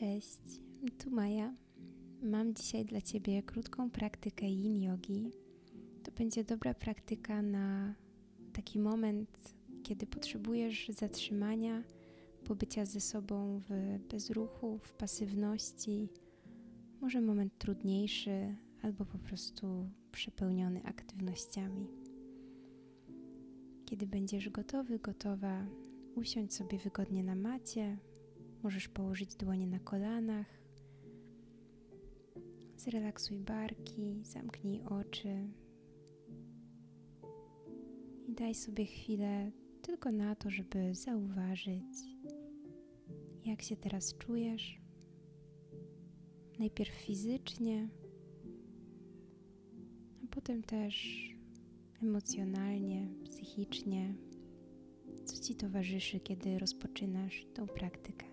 Cześć, tu Maja. Mam dzisiaj dla Ciebie krótką praktykę yin yogi. To będzie dobra praktyka na taki moment, kiedy potrzebujesz zatrzymania, pobycia ze sobą w bezruchu, w pasywności. Może moment trudniejszy albo po prostu przepełniony aktywnościami. Kiedy będziesz gotowy, gotowa, usiądź sobie wygodnie na macie. Możesz położyć dłonie na kolanach. Zrelaksuj barki, zamknij oczy i daj sobie chwilę tylko na to, żeby zauważyć, jak się teraz czujesz. Najpierw fizycznie, a potem też emocjonalnie, psychicznie, co ci towarzyszy, kiedy rozpoczynasz tą praktykę.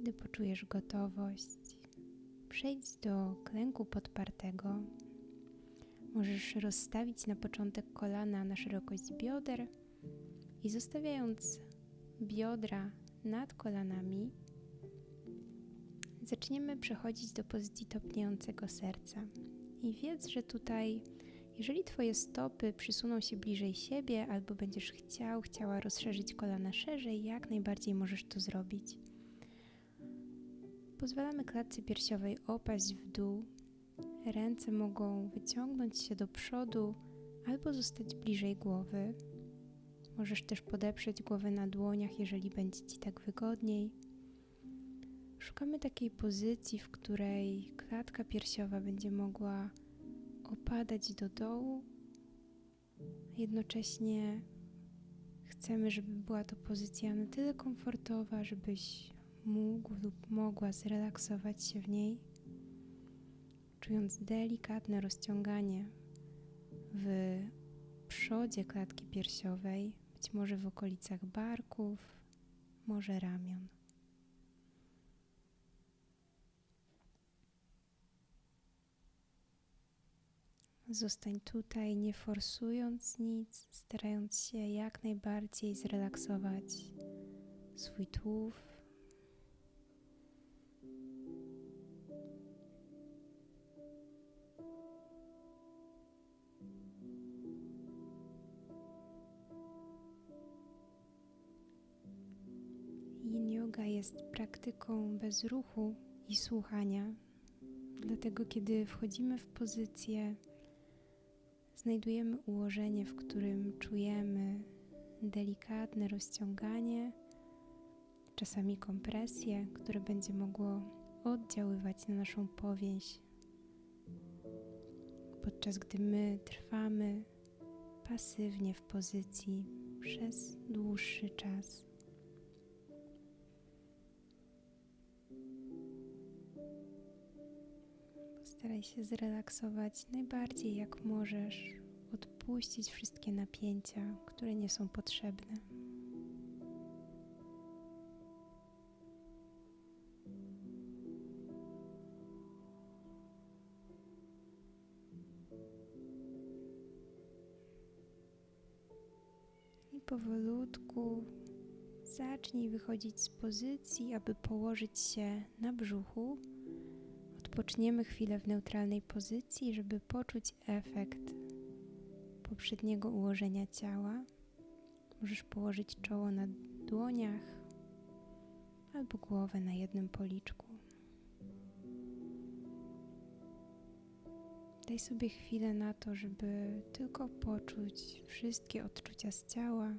Kiedy poczujesz gotowość, przejdź do klęku podpartego. Możesz rozstawić na początek kolana na szerokość bioder i zostawiając biodra nad kolanami, zaczniemy przechodzić do pozycji topniejącego serca. I wiedz, że tutaj, jeżeli Twoje stopy przysuną się bliżej siebie, albo będziesz chciał, chciała rozszerzyć kolana szerzej, jak najbardziej możesz to zrobić. Pozwalamy klatce piersiowej opaść w dół. Ręce mogą wyciągnąć się do przodu albo zostać bliżej głowy. Możesz też podeprzeć głowę na dłoniach, jeżeli będzie Ci tak wygodniej. Szukamy takiej pozycji, w której klatka piersiowa będzie mogła opadać do dołu. Jednocześnie chcemy, żeby była to pozycja na tyle komfortowa, żebyś mógł lub mogła zrelaksować się w niej, czując delikatne rozciąganie w przodzie klatki piersiowej, być może w okolicach barków, może ramion. Zostań tutaj, nie forsując nic, starając się jak najbardziej zrelaksować swój tułów, jest praktyką bez ruchu i słuchania. Dlatego, kiedy wchodzimy w pozycję, znajdujemy ułożenie, w którym czujemy delikatne rozciąganie, czasami kompresję, które będzie mogło oddziaływać na naszą powięź, podczas gdy my trwamy pasywnie w pozycji przez dłuższy czas. Staraj się zrelaksować najbardziej jak możesz, odpuścić wszystkie napięcia, które nie są potrzebne. I powolutku zacznij wychodzić z pozycji, aby położyć się na brzuchu Odpoczniemy chwilę w neutralnej pozycji, żeby poczuć efekt poprzedniego ułożenia ciała. Możesz położyć czoło na dłoniach albo głowę na jednym policzku. Daj sobie chwilę na to, żeby tylko poczuć wszystkie odczucia z ciała.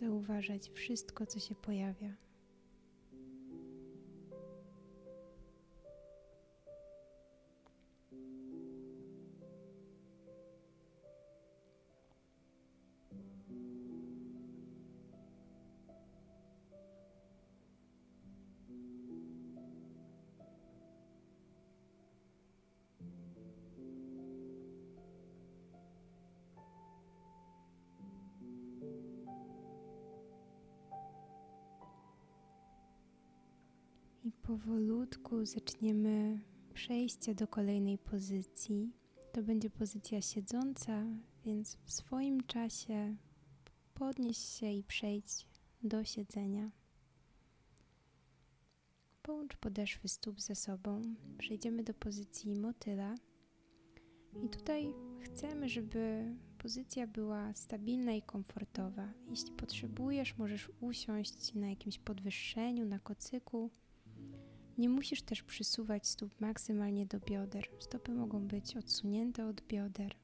Zauważać wszystko, co się pojawia. Powolutku zaczniemy przejście do kolejnej pozycji. To będzie pozycja siedząca, więc w swoim czasie podnieś się i przejdź do siedzenia. Połącz podeszwy stóp ze sobą. Przejdziemy do pozycji motyla. I tutaj chcemy, żeby pozycja była stabilna i komfortowa. Jeśli potrzebujesz, możesz usiąść na jakimś podwyższeniu, na kocyku. Nie musisz też przysuwać stóp maksymalnie do bioder. Stopy mogą być odsunięte od bioder.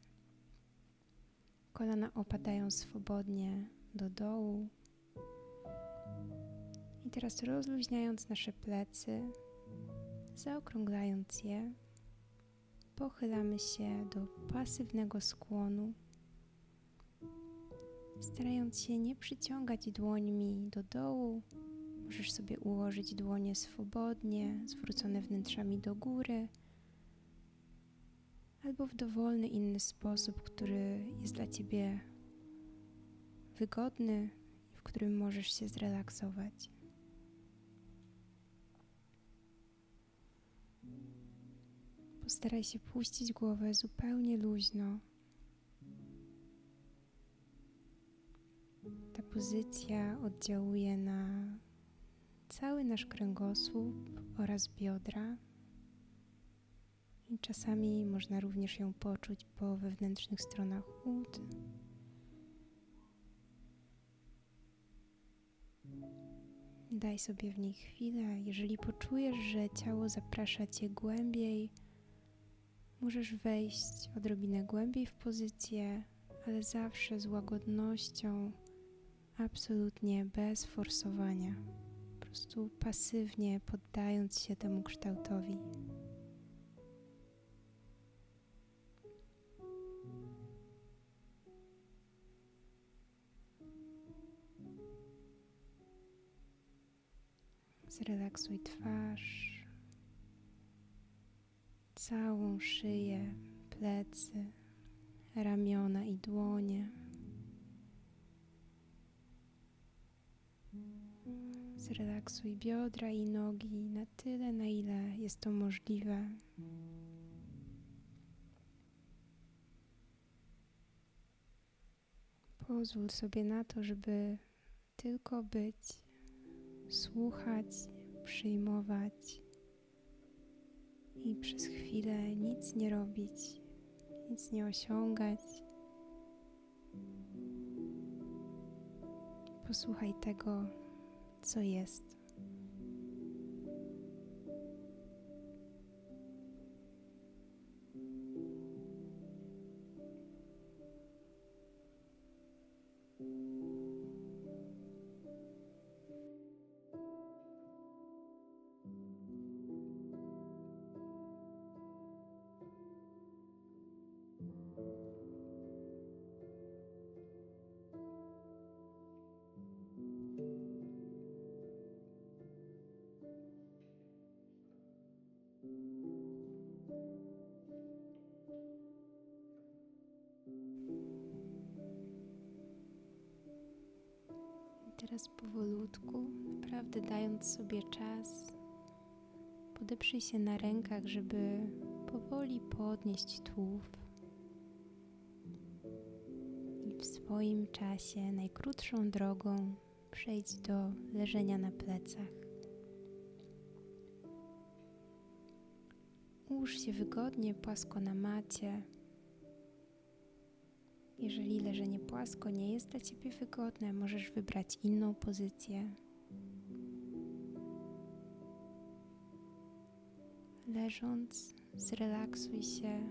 Kolana opadają swobodnie do dołu. I teraz rozluźniając nasze plecy, zaokrąglając je, pochylamy się do pasywnego skłonu, starając się nie przyciągać dłońmi do dołu. Możesz sobie ułożyć dłonie swobodnie, zwrócone wnętrzami do góry, albo w dowolny inny sposób, który jest dla Ciebie wygodny i w którym możesz się zrelaksować. Postaraj się puścić głowę zupełnie luźno. Ta pozycja oddziałuje na cały nasz kręgosłup oraz biodra. I czasami można również ją poczuć po wewnętrznych stronach ud. Daj sobie w niej chwilę. Jeżeli poczujesz, że ciało zaprasza cię głębiej, możesz wejść odrobinę głębiej w pozycję, ale zawsze z łagodnością, absolutnie bez forsowania, prostu pasywnie poddając się temu kształtowi. Zrelaksuj twarz, całą szyję, plecy, ramiona i dłonie. Zrelaksuj biodra i nogi na tyle, na ile jest to możliwe. Pozwól sobie na to, żeby tylko być słuchać, przyjmować i przez chwilę nic nie robić, nic nie osiągać. Posłuchaj tego, co jest. Teraz powolutku, naprawdę dając sobie czas, podeprzyj się na rękach, żeby powoli podnieść tułów. I w swoim czasie, najkrótszą drogą, przejdź do leżenia na plecach. Ułóż się wygodnie, płasko na macie. Jeżeli leżenie płasko nie jest dla Ciebie wygodne, możesz wybrać inną pozycję. Leżąc, zrelaksuj się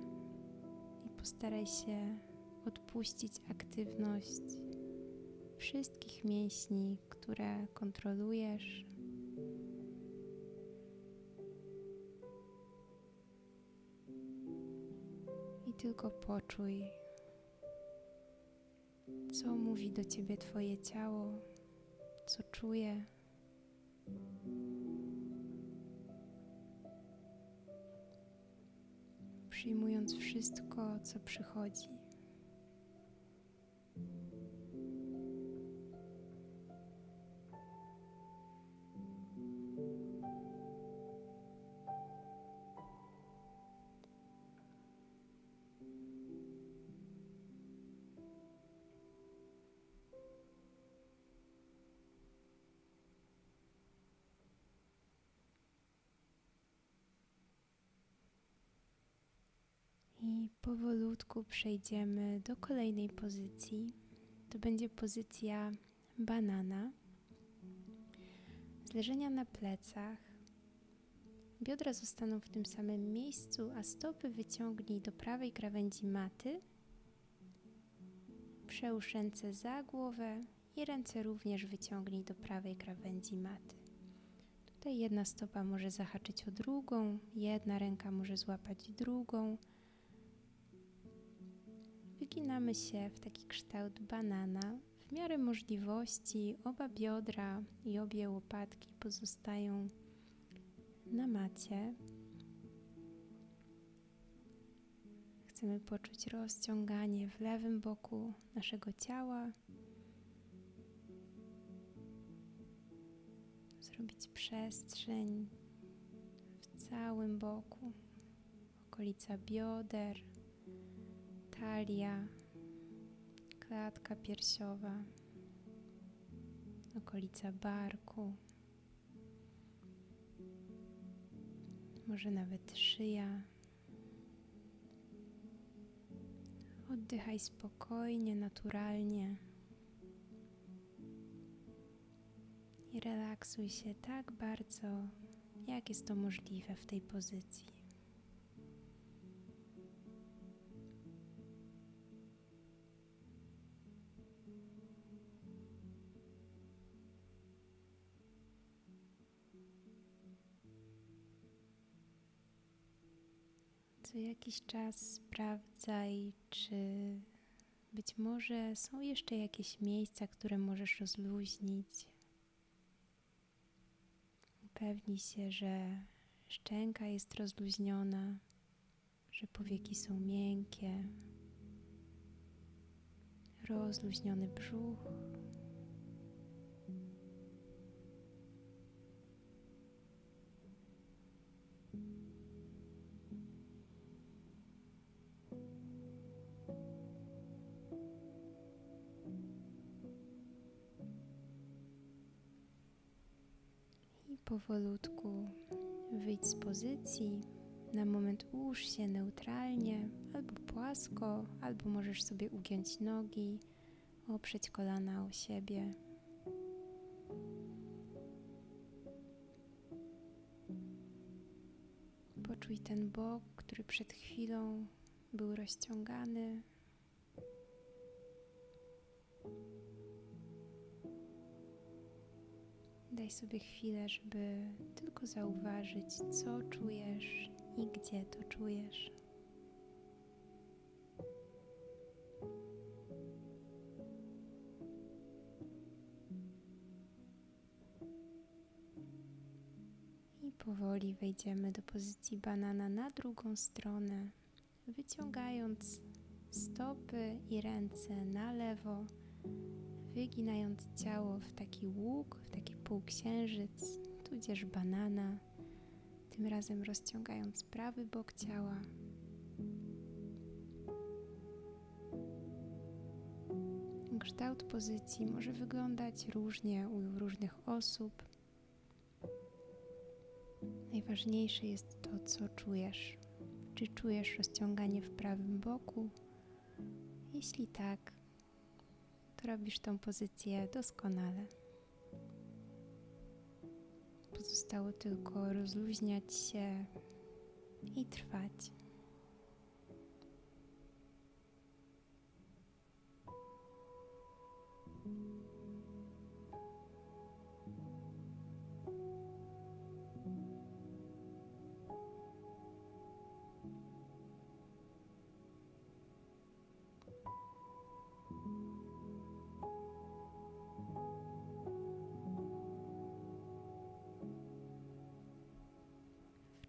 i postaraj się odpuścić aktywność wszystkich mięśni, które kontrolujesz. I tylko poczuj co mówi do ciebie Twoje ciało, co czuje. Przyjmując wszystko, co przychodzi. I powolutku przejdziemy do kolejnej pozycji. To będzie pozycja banana. Zleżenia na plecach. Biodra zostaną w tym samym miejscu, a stopy wyciągnij do prawej krawędzi maty. Przełóż ręce za głowę i ręce również wyciągnij do prawej krawędzi maty. Tutaj jedna stopa może zahaczyć o drugą, jedna ręka może złapać drugą. Wyginamy się w taki kształt banana. W miarę możliwości oba biodra i obie łopatki pozostają na macie. Chcemy poczuć rozciąganie w lewym boku naszego ciała. Zrobić przestrzeń w całym boku, okolica bioder, talia, klatka piersiowa, okolica barku. może nawet szyja. Oddychaj spokojnie, naturalnie i relaksuj się tak bardzo, jak jest to możliwe w tej pozycji. Co jakiś czas sprawdzaj, czy być może są jeszcze jakieś miejsca, które możesz rozluźnić. Upewnij się, że szczęka jest rozluźniona, że powieki są miękkie, rozluźniony brzuch. Powolutku wyjdź z pozycji. Na moment ułóż się neutralnie, albo płasko, albo możesz sobie ugiąć nogi, oprzeć kolana o siebie. Poczuj ten bok, który przed chwilą był rozciągany. Daj sobie chwilę, żeby tylko zauważyć, co czujesz i gdzie to czujesz. I powoli wejdziemy do pozycji banana na drugą stronę, wyciągając stopy i ręce na lewo wyginając ciało w taki łuk, w taki półksiężyc, tudzież banana, tym razem rozciągając prawy bok ciała. Kształt pozycji może wyglądać różnie u różnych osób. Najważniejsze jest to, co czujesz. Czy czujesz rozciąganie w prawym boku? Jeśli tak, to robisz tą pozycję doskonale. Pozostało tylko rozluźniać się i trwać.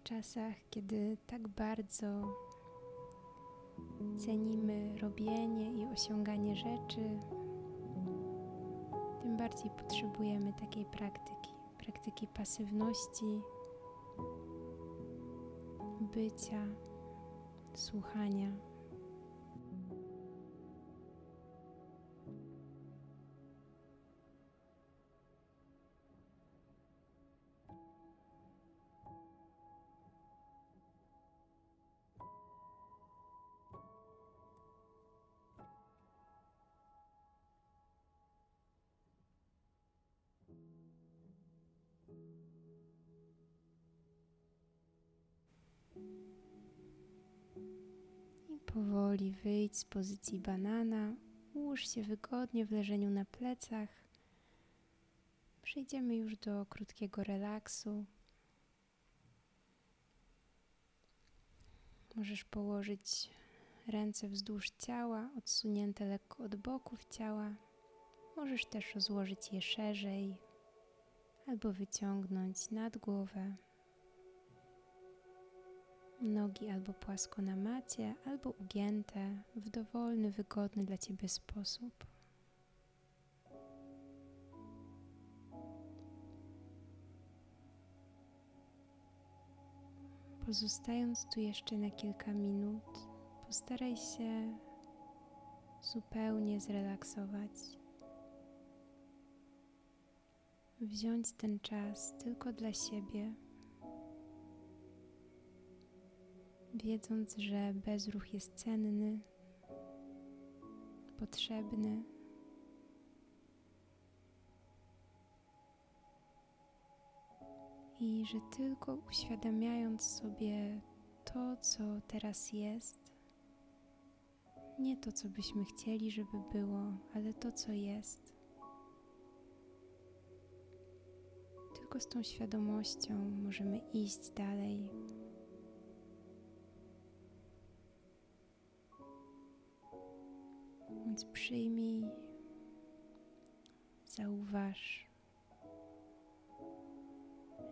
Czasach, kiedy tak bardzo cenimy robienie i osiąganie rzeczy, tym bardziej potrzebujemy takiej praktyki praktyki pasywności, bycia, słuchania. Powoli wyjdź z pozycji banana. Ułóż się wygodnie w leżeniu na plecach. Przejdziemy już do krótkiego relaksu. Możesz położyć ręce wzdłuż ciała, odsunięte lekko od boków ciała. Możesz też rozłożyć je szerzej albo wyciągnąć nad głowę. Nogi albo płasko na macie, albo ugięte w dowolny, wygodny dla Ciebie sposób. Pozostając tu jeszcze na kilka minut, postaraj się zupełnie zrelaksować. Wziąć ten czas tylko dla siebie, wiedząc, że bezruch jest cenny, potrzebny. I że tylko uświadamiając sobie to, co teraz jest, nie to, co byśmy chcieli, żeby było, ale to, co jest. Tylko z tą świadomością możemy iść dalej. Przyjmij, zauważ,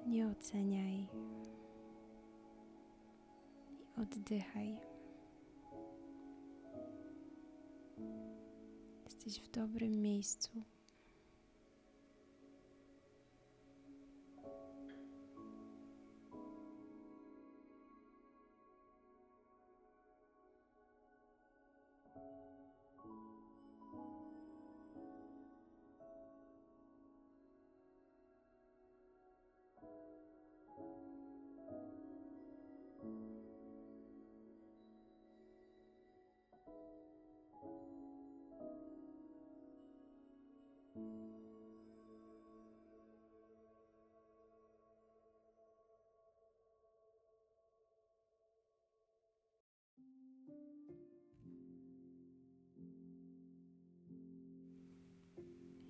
nie oceniaj i oddychaj. Jesteś w dobrym miejscu.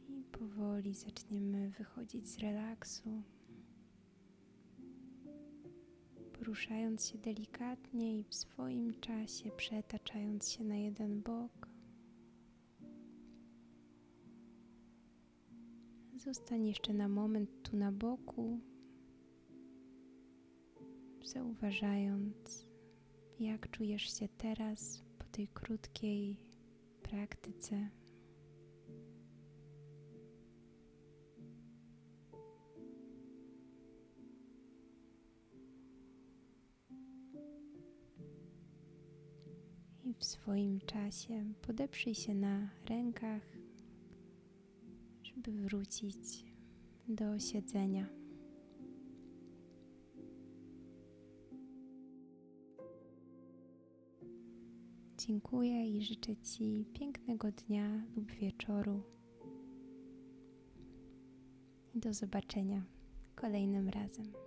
I powoli zaczniemy wychodzić z relaksu, poruszając się delikatnie i w swoim czasie przetaczając się na jeden bok. Zostań jeszcze na moment tu na boku, zauważając, jak czujesz się teraz po tej krótkiej praktyce. W swoim czasie podeprzyj się na rękach, żeby wrócić do siedzenia. Dziękuję i życzę Ci pięknego dnia lub wieczoru. Do zobaczenia kolejnym razem.